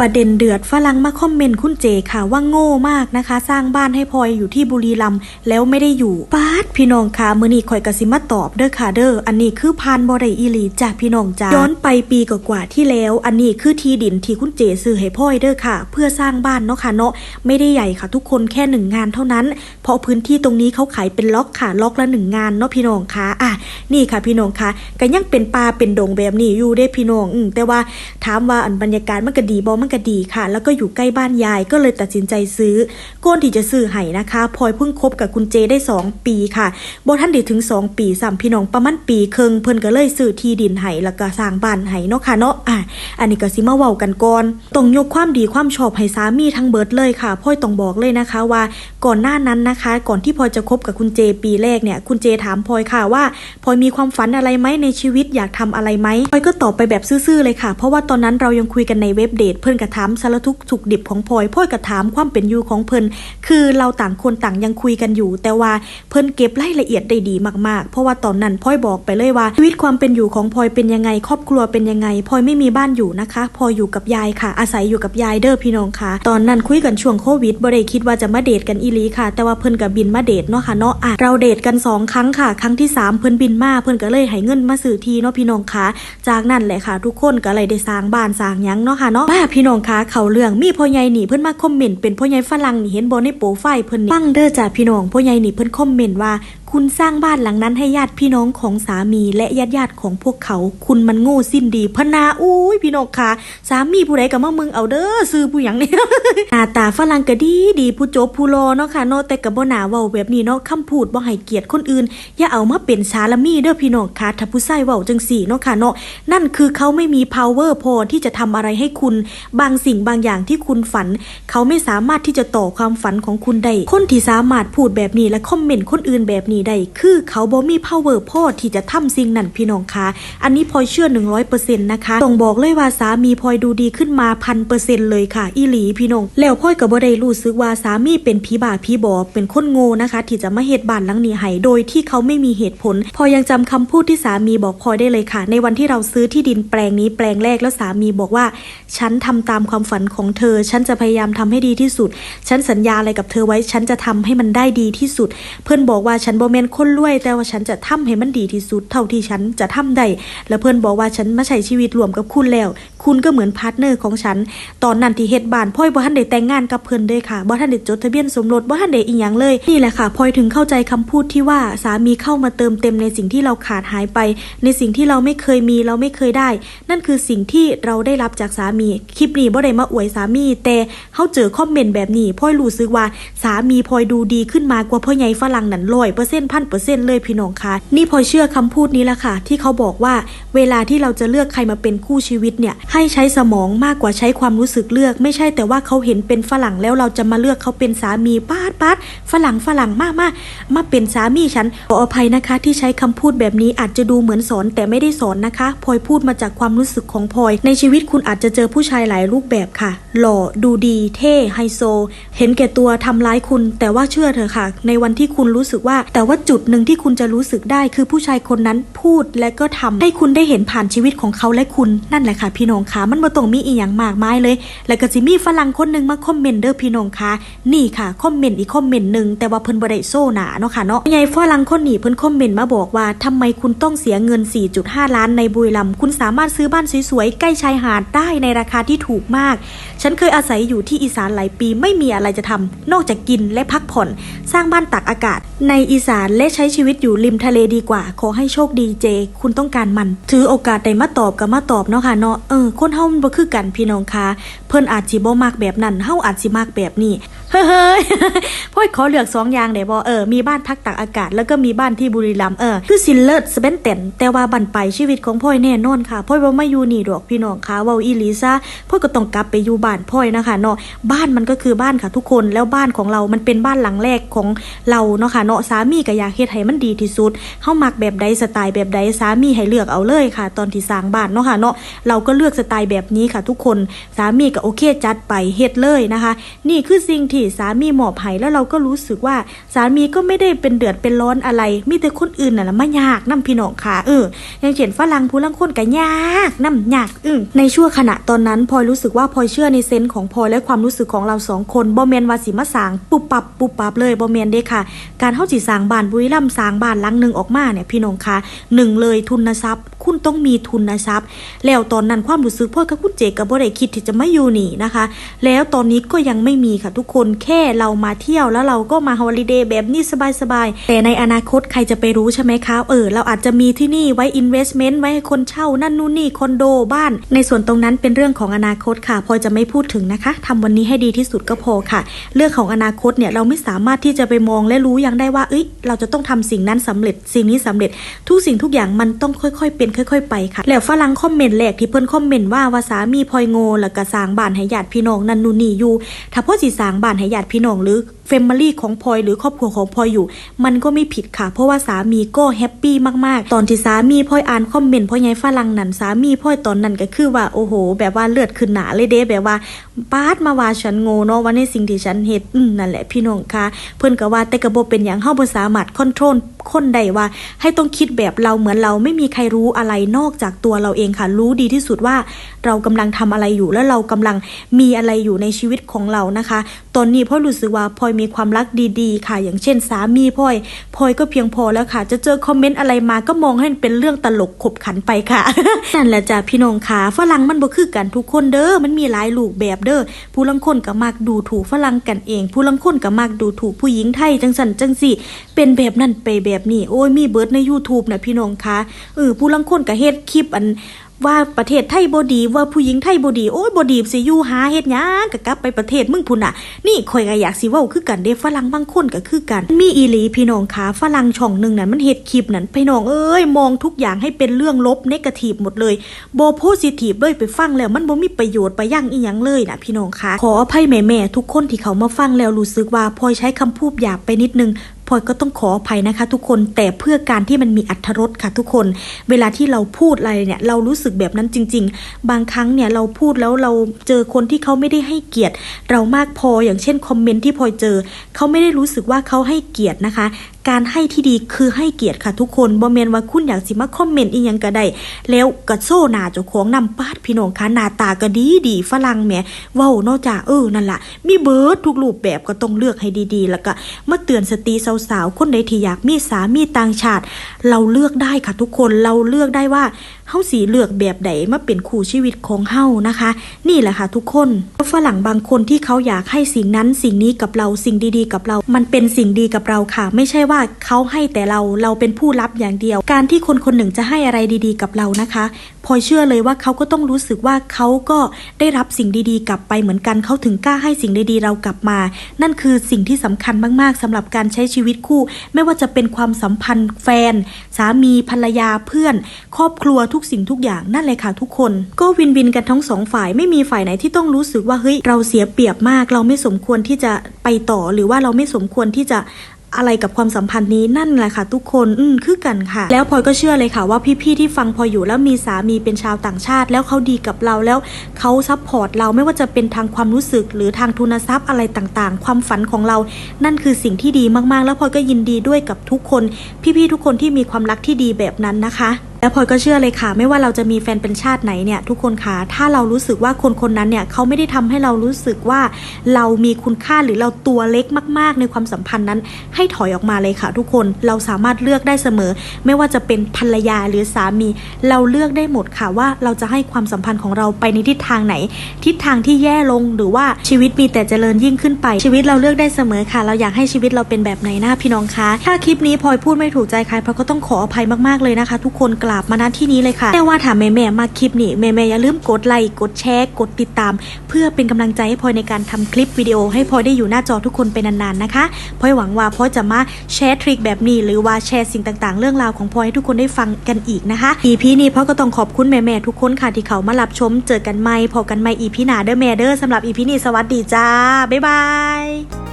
ประเด็นเดือดฝรั่งมาคอมเมนต์คุณเจค่ะว่าโง่มากนะคะ สร้างบ้านให้พลอยอยู่ที่บุรีรัมย์แล้วไม่ได้อยู่ป้าดพี่น้องค่ะมือนี้ข่อยกสิมาตอบเด้อค่ะเด้ออันนี้คือพานบอไดอีลีจากพี่น้องจ้าย้อนไปปีกว่าที่แล้ว อันนี้คือที่ดินที่คุณเจซื้อให้พลอยเด้อค่ะ เพื่อสร้างบ้านเนาะค่ะเนาะไม่ได้ใหญ่ค่ะทุกคนแค่หนึ่งงานเท่านั้น เพราะพื้นที่ตรงนี้เขาขายเป็นล็อกค่ะล็อกละหนึ่งงานเนาะพี่น้องค่ะอะนี่ค่ะพี่น้องค่ะก็ยังเป็นป่าเป็นดงแบบนี้อยู่เด้พี่น้องอืมแต่ว่าถามว่าอันบรรยากาศมันก็ดีบ่มันก็ดีค่ะ แล้วก็อยู่ใกล้บ้านยายก็เลยตัดสินใจซื้อก้นที่จะซื้อให้นะคะพลอยเพิ่งคบกับคุณเจได้ 2 ปีค่ะบ่ท่านได้ถึง 2 ปีสามพี่น้องประมาณปีครึ่งเพิ่นก็เลยซื้อที่ดินให้แล้วก็สร้างบ้านให้เนาะค่ะเนาะอะอันนี้ก็สิมาเว้ากันก่อนต้องยกความดีความชอบให้สามีทั้งเบิดเลยค่ะพลอยต้องบอกเลยนะคะว่าก่อนหน้านั้นนะคะ ก่อนที่พลอยจะคบกับคุณเจปีแรกเนี่ยคุณเจถามพลอยค่ะว่าพลอยมีความฝันอะไรไหมในชีวิตอยากทำอะไรไหมพลอยก็ตอบไปแบบซื่อๆเลยค่ะ เพราะว่าตอนนั้นเรายังคุยกันในเว็บเดทเพื่อนกระถามสารทุกสุขดิบของพลอยพลอยกระถามความเป็นอยู่ของเพิ่นคือเราต่างคนต่างยังคุยกันอยู่ แต่ว่าเพิ่นเก็บรายละเอียดได้ดีมากๆ เพราะว่าตอนนั้นพลอยบอกไปเลยว่าชีวิตความเป็นอยู่ของพลอยเป็นยังไง ครอบครัวเป็นยังไงพลอยไม่มีบ้านอยู่นะคะพลอยอยู่กับยายค่ะ อาศัยอยู่กับยายเด้อพี่น้องค่ะ ตอนนั้นคุยกันช่วงโควิดบ่ได้คิดว่าจะมาเดทกันอีลีค่ะ แต่ว่าเพิ่นกับบินมาเดทเนาะค่ะเนาะอะเราเดทกันสองครั้งค่ะ ครั้งที่สามเพิ่นบินมาเพิ่นก็เลยให้เงินมาซื้อทีเนาะพี่น้องค่ะ จากนั้นแหละค่ะ ทุกคนก็เลยได้สร้างบ้านสร้างหยังเนาะค่ะเนาะมาพี่น้องคะเขาเรื่องมีพ่อใหญ่นี่เพิ่นมาคอมเมนต์เป็นพ่อใหญ่ฝรั่งนี่เห็นบ่ในโปรไฟล์เพิ่นนี่ฟังเด้อจ้าพี่น้องพ่อใหญ่นี่เพิ่นคอมเมนต์ว่า คุณสร้างบ้านหลังนั้นให้ญาติพี่น้องของสามีและญาติญาติของพวกเขา คุณมันโง่สิ้นดีพนาอุ้ยพี่น้องค่ะ สามีผู้ใดก็มามึงเอาเด้อซื้อผู้หยังเนี่ยหน้าตาฝรั่งก็ดีดีผู้จบผู้รอเนาะค่ะเนาะแต่ก็บ่น่าเว้าแบบนี้เนาะคำพูดบ่ให้เกียรติคนอื่น อย่าเอามาเป็นชาลมีเด้อพี่น้องค่ะถ้าผู้ชายเว้าจังสี่เนาะค่ะเนาะนั่นคือเขาไม่มี power พอที่จะทำอะไรให้คุณ บางสิ่งบางอย่างที่คุณฝัน เขาไม่สามารถที่จะต่อความฝันของคุณได้คนที่สามารถพูดแบบนี้และคอมเมนต์คนอื่นแบบนี้ได้คือเขาบ่มี power พอที่จะทำสิ่งนั้นพี่น้องคะอันนี้พลอยเชื่อ 100%นะคะต้องบอกเลยว่าสามีพลอยดูดีขึ้นมาพันเปอร์เซ็นต์เลยค่ะอีหลีพี่น้องแล้วพลอยก็บ่ได้รู้สึกว่าสามีเป็นผีบาผีบอเป็นคนโง่นะคะ ที่จะมาเฮ็ดบ้านหลังนี้ให้โดยที่เขาไม่มีเหตุผลพอยังจำคำพูดที่สามีบอกพลอยได้เลยค่ะ ในวันที่เราซื้อที่ดินแปลงนี้แปลงแรกแล้วสามีบอกว่า ฉันทำตามความฝันของเธอ ฉันจะพยายามทำให้ดีที่สุด ฉันสัญญาอะไรกับเธอไว้ ฉันจะทำให้มันได้ดีที่สุด เพื่อนบอกว่าฉันบ่แม่นคนรวย แต่ว่าฉันจะทำให้มันดีที่สุดเท่าที่ฉันจะทำได้ แล้วเพื่อนบอกว่าฉันมาใช้ชีวิตรวมกับคุณแล้ว คุณก็เหมือนพาร์ทเนอร์ของฉัน ตอนนั้นที่เฮ็ดบ้านพ่อยบ่ทันได้แต่งงานกับเพิ่อนเด้ค่ะบ่ทันได้จดทะเบียนสมรสบ่ทันได้อีหยังเลย นี่แหละค่ะพลอยถึงเข้าใจคำพูดที่ว่าสามีเข้ามาเติมเต็มในสิ่งที่เราขาดหายไป ในสิ่งที่เราไม่เคยมีเราไม่เคยได้ นั่นคือสิ่งที่เราได้รับจากสามี คลิปนี้บ่ได้มาอวยสามี แต่เฮาเจอคอมเมนต์แบบนี้พลอยรู้สึกว่าสามีพลอยดูดีขึ้นมากว่าพ่อใหญ่ฝรั่งนั่น100%พันเปอร์เซ็นต์เลยพี่น้องคะนี่พลอเชื่อคำพูดนี้ละค่ะ ที่เขาบอกว่าเวลาที่เราจะเลือกใครมาเป็นคู่ชีวิตเนี่ยให้ใช้สมองมากกว่าใช้ความรู้สึกเลือก ไม่ใช่แต่ว่าเขาเห็นเป็นฝรั่งแล้วเราจะมาเลือกเขาเป็นสามีป้าดป้าดฝรั่งฝรั่งมากมากมาเป็นสามีฉันขออภัยนะคะ ที่ใช้คำพูดแบบนี้อาจจะดูเหมือนสอนแต่ไม่ได้สอนนะคะพลอยพูดมาจากความรู้สึกของพลอย ในชีวิตคุณอาจจะเจอผู้ชายหลายรูปแบบค่ะ หล่อดูดีเท่ไฮโซ เห็นแก่ตัวทำร้ายคุณ แต่ว่าเชื่อเถอะค่ะ ในวันที่คุณรู้สึกว่าแต่ว่าจุดหนึ่งที่คุณจะรู้สึกได้คือผู้ชายคนนั้นพูดและก็ทำให้คุณได้เห็นผ่านชีวิตของเขาและคุณนั่นแหละค่ะพี่น้องคะมันบ่ต้องมีอีหยังมากมายเลย แล้วก็สิมีฝรั่งคนหนึ่งมาคอมเมนต์เด้อพี่น้องคะนี่ค่ะคอมเมนต์อีกคอมเมนต์หนึ่งแต่ว่าเพิ่นบ่ได้โซ่หนาเนาะค่ะเนาะยายฝรั่งคนนี้เพิ่นคอมเมนต์มาบอกว่าทำไมคุณต้องเสียเงิน 4.5 ล้านในบุรีรัมย์คุณสามารถซื้อบ้านสวยๆใกล้ชายหาดได้ในราคาที่ถูกมาก ฉันเคยอาศัยอยู่ที่อีสานหลายปีไม่มีอะไรจะทำนอกจากกินและพักผ่อน สร้างบ้านตากอากาศในอีสานและใช้ชีวิตอยู่ริมทะเลดีกว่า ขอให้โชคดีเจ คุณต้องการมัน ถือโอกาสได้มาตอบกับมาตอบเนาะค่ะเนาะเออคนเฮามันบ่คือกันพี่น้องคะเพิ่นอาจสิบ่มากแบบนั้นเฮาอาจสิมากแบบนี้ เฮ้ยพ่อยขอเลือกสองอย่างได้บ่เออมีบ้านพักตากอากาศ แล้วก็มีบ้านที่บุรีรัมย์เออคือสินเลิศสเปนเต็นแต่ว่าบันไปชีวิตของพ่อยแน่นอนค่ะพ่อยบ่าไมาอยู่นี่ดอกพี่น้องค่ะเว้าอีลีซะพ่อยก็ต้องกลับไปอยู่บ้านพ่อยนะคะเนาะบ้านมันก็คือบ้านค่ะทุกคนแล้วบ้านของเรามันเป็นบ้านหลังแรกของเราเนาะค่ะเนาะสามีก็อยากเฮ็ดให้มันดีที่สุดเฮามักแบบใดสไตล์แบบใดสามีให้เลือกเอาเลยค่ะ ตอนที่สร้างบ้านเนาะค่ะเนาะเราก็เลือกสไตล์แบบนี้ค่ะ ทุกคนสามีก็โอเคจัดไปเฮ็ดเลยนะคะ นี่คือสิ่งที่สามีหมอบให้แล้วเราก็รู้สึกว่า สามีก็ไม่ได้เป็นเดือดเป็นร้อนอะไร มีแต่คนอื่นน่ะละมายากนํพี่น้องค่ะเอออย่างเช่นฝรั่งผู้ลังคนก็ยากนํยากอือในช่วงขณะตอนนั้นพลอยรู้สึกว่าพลอยเชื่อในเซนส์ของพลอยและความรู้สึกของเราสองคนบ่แมนวาสิมาสางปุบปับปุบปับเลยบ่แมนเด้ค่ะ การเฮาสิสางบ้านบุรีรัมสางบ้านลังหนึ่งออกมาเนี่ยพี่น้องค่ะหนึ่งเลยทุนทรัพย์ คุณต้องมีทุนทรัพย์ แล้วตอนนั้นความรู้สึกพ่อกับคุณเจกับบ่ได้คิดที่จะไมาอยู่นี่นะคะ แล้วตอนนี้ก็ยังไม่มีค่ะทุกคนแค่เรามาเที่ยวแล้วเราก็มาฮอลิเดย์แบบนี้สบายๆ แต่ในอนาคตใครจะไปรู้ใช่ไหมคะ เออ เราอาจจะมีที่นี่ไว้ investment ไว้ให้คนเช่านั่นนู่นนี่คอนโดบ้าน ในส่วนตรงนั้นเป็นเรื่องของอนาคตค่ะพลอยจะไม่พูดถึงนะคะทำวันนี้ให้ดีที่สุดก็พอค่ะ เรื่องของอนาคตเนี่ยเราไม่สามารถที่จะไปมองและรู้ยังได้ว่าเอ้ยเราจะต้องทำสิ่งนั้นสำเร็จสิ่งนี้สำเร็จ ทุกสิ่งทุกอย่างมันต้องค่อยๆ เป็นค่อย ๆ ไปค่ะ แล้วฝรั่งคอมเมนต์แรกที่เพิ่นคอมเมนต์ว่าว่าสามีพลอยโง่แล้วก็สร้างบ้านให้ญาติพี่น้องนั่นนู่นนี่อยู่ถ้าพ่อสิสางบ้านให้ญาติพี่น้องหรือเฟมิลี่ของพลอยหรือครอบครัวของพลอยอยู่ มันก็ไม่ผิดค่ะ เพราะว่าสามีก็แฮปปี้มาก ๆ ตอนที่สามีพลอยอ่านคอมเมนต์พ่อใหญ่ฝรั่งนั่นสามีพลอยตอนนั้นก็คือว่าโอ้โห แบบว่าเลือดขึ้นหนาเลยเด้แบบว่าปาดมาว่าฉันโง่เนาะว่าในสิ่งที่ฉันเฮ็ดอืมนั่นแหละพี่น้องค่ะเพิ่นก็ว่าแต่ก็บ่เป็นหยังเฮาบ่สามารถคอนโทรลคนใดว่า ให้ต้องคิดแบบเราเหมือนเราไม่มีใครรู้อะไรนอกจากตัวเราเองค่ะ รู้ดีที่สุดว่า เรากำลังทำอะไรอยู่แล้วเรากำลังมีอะไรอยู่ในชีวิตของเรานะคะ ตอนนี้พ่อยรู้สึกว่าพลอยมีความรักดีๆ ค่ะ อย่างเช่นสามีพลอยพลอยก็เพียงพอแล้วค่ะ จะเจอคอมเมนต์อะไรมาก็มองให้เป็นเรื่องตลกขบขันไปค่ะนั่นแหละจ้ะพี่น้องค่ะฝรั่งมันบ่คือกันทุกคนเด้อมันมีหลายลูกแบบเด้อผู้ลังคนก็มักดูถูกฝรั่งกันเอง ผู้ลังคนก็มักดูถูกผู้หญิงไทยจังสันจังสี่เป็นแบบนั้นไปแบบนี้โอ้ยมีเบิร์ดใน YouTube นะพี่น้องค่ะเออผู้ลังคนก็เฮ็ดคลิปอัน ว่าประเทศไทยบดีว่าผู้หญิงไทยบดีโอ้ยบดีสิอยู่หาเฮ็ดหยังก็กลับไปประเทศมึงพุ่นน่ะ นี่ข่อยก็อยากสิเว้าคือกันเด้ฝรั่งบางคนก็คือกัน มีอีหลีพี่น้องคะฝรั่งช่องหนึ่งนั่นมันเฮ็ดคลิปนั่นพี่น้องเอ้ยมองทุกอย่างให้เป็นเรื่องลบเนกาทีฟหมดเลยโบโพสิทีฟเลยไปฟังแล้วมันบ่มีประโยชน์ไปยั่งอีหยังเลยนะพี่น้องคะขออภัยแม่ๆทุกคนที่เขามาฟังแล้วรู้สึกว่าพลอยใช้คำพูดหยาบไปนิดนึงพลอยก็ต้องขออภัยนะคะ ทุกคนแต่เพื่อการที่มันมีอัธรสค่ะทุกคน เวลาที่เราพูดอะไรเนี่ยเรารู้สึกแบบนั้นจริง ๆ บางครั้งเนี่ยเราพูดแล้วเราเจอคนที่เขาไม่ได้ให้เกียรติ เรามากพออย่างเช่นคอมเมนต์ที่พลอยเจอเขาไม่ได้รู้สึกว่าเขาให้เกียรตินะคะ การให้ที่ดีคือให้เกียรติค่ะทุกคนบ่แมนว่าคุณอยากสิมาคอมเมนต์อีหยังก็ได้แล้วก็โซ่หน้าเจ้าของนำปาดพี่น้องคะหน้าตาก็ดีดีฝรั่งแหมเว้านอกจากเออนั่นล่ะ มีเบิร์ดทุกรูปแบบก็ต้องเลือกให้ดีๆ แล้วก็มาเตือนสตรีสาวๆคนใดที่อยากมีสามีต่างชาติ เราเลือกได้ค่ะทุกคนเราเลือกได้ว่าเฮาสีเลือกแบบใดมาเป็นคู่ชีวิตของเฮานะคะ นี่แหละค่ะทุกคนฝรั่งบางคนที่เขาอยากให้สิ่งนั้นสิ่งนี้กับเราสิ่งดีๆ กับเรา มันเป็นสิ่งดีกับเราค่ะ ไม่ใช่ว่าเขาให้แต่เราเราเป็นผู้รับอย่างเดียว การที่คนคนหนึ่งจะให้อะไรดีๆ กับเรานะคะ พลอยเชื่อเลยว่าเขาก็ต้องรู้สึกว่าเขาก็ได้รับสิ่งดีๆ กลับไปเหมือนกันเขาถึงกล้าให้สิ่งดีๆ เรากลับมา นั่นคือสิ่งที่สำคัญมากๆสำหรับการใช้ชีวิตคู่ ไม่ว่าจะเป็นความสัมพันธ์แฟน สามีภรรยาเพื่อน ครอบครัวทุกสิ่งทุกอย่างนั่นเลยค่ะทุกคน ก็วินวินกันทั้งสองฝ่ายไม่มีฝ่ายไหนที่ต้องรู้สึกว่าเฮ้ยเราเสียเปรียบมาก เราไม่สมควรที่จะไปต่อหรือว่าเราไม่สมควรที่จะ อะไรกับความสัมพันธ์นี้นั่นแหละค่ะ ทุกคนอืมคือกันค่ะ แล้วพลอยก็เชื่อเลยค่ะว่าพี่ๆที่ฟังพลอยอยู่แล้วมีสามีเป็นชาวต่างชาติ แล้วเขาดีกับเราแล้วเขาซัพพอร์ตเราไม่ว่าจะเป็นทางความรู้สึก หรือทางทุนทรัพย์อะไรต่างๆ ความฝันของเรา นั่นคือสิ่งที่ดีมากๆ แล้วพลอยก็ยินดีด้วยกับทุกคน พี่ๆทุกคนที่มีความรักที่ดีแบบนั้นนะคะ แล้วพลอยก็เชื่อเลยค่ะ ไม่ว่าเราจะมีแฟนเป็นชาติไหนเนี่ยทุกคนค่ะถ้าเรารู้สึกว่าคนคนนั้นเนี่ยเขาไม่ได้ทำให้เรารู้สึกว่าเรามีคุณค่าหรือเราตัวเล็กมาก ๆ ในความสัมพันธ์นั้น ให้ถอยออกมาเลยค่ะ ทุกคนเราสามารถเลือกได้เสมอ ไม่ว่าจะเป็นภรรยาหรือสามี เราเลือกได้หมดค่ะว่าเราจะให้ความสัมพันธ์ของเราไปในทิศทางไหน ทิศทางที่แย่ลงหรือว่าชีวิตมีแต่เจริญยิ่งขึ้นไป ชีวิตเราเลือกได้เสมอค่ะ เราอยากให้ชีวิตเราเป็นแบบไหนหนะพี่น้องคะถ้าคลิปนี้พลอยพูดไม่ถูกใจใครพลอยก็ต้องขออภัยมากๆเลยนะคะ ทุกคนกราบมาณที่นี้เลยค่ะ แต่ว่าถามแม่แม่มาคลิปนี้แม่แม่อย่าลืมกดไลค์กดแชร์กดติดตาม เพื่อเป็นกำลังใจให้พลอยในการทำคลิปวิดีโอ ให้พลอยได้อยู่หน้าจอทุกคนเป็นนานๆนะคะพลอยหวังว่าพลอยจะมาแชร์ทริคแบบนี้ หรือว่าแชร์สิ่งต่างๆ เรื่องราวของพลอยให้ทุกคนได้ฟังกันอีกนะคะ EP นี้พลอยก็ต้องขอบคุณแม่ๆทุกคนค่ะที่เขามารับชม เจอกันใหม่พอกันใหม่ EP หน้าเด้อแม่เด้อสำหรับ EP นี้สวัสดีจ้าบ๊ายบาย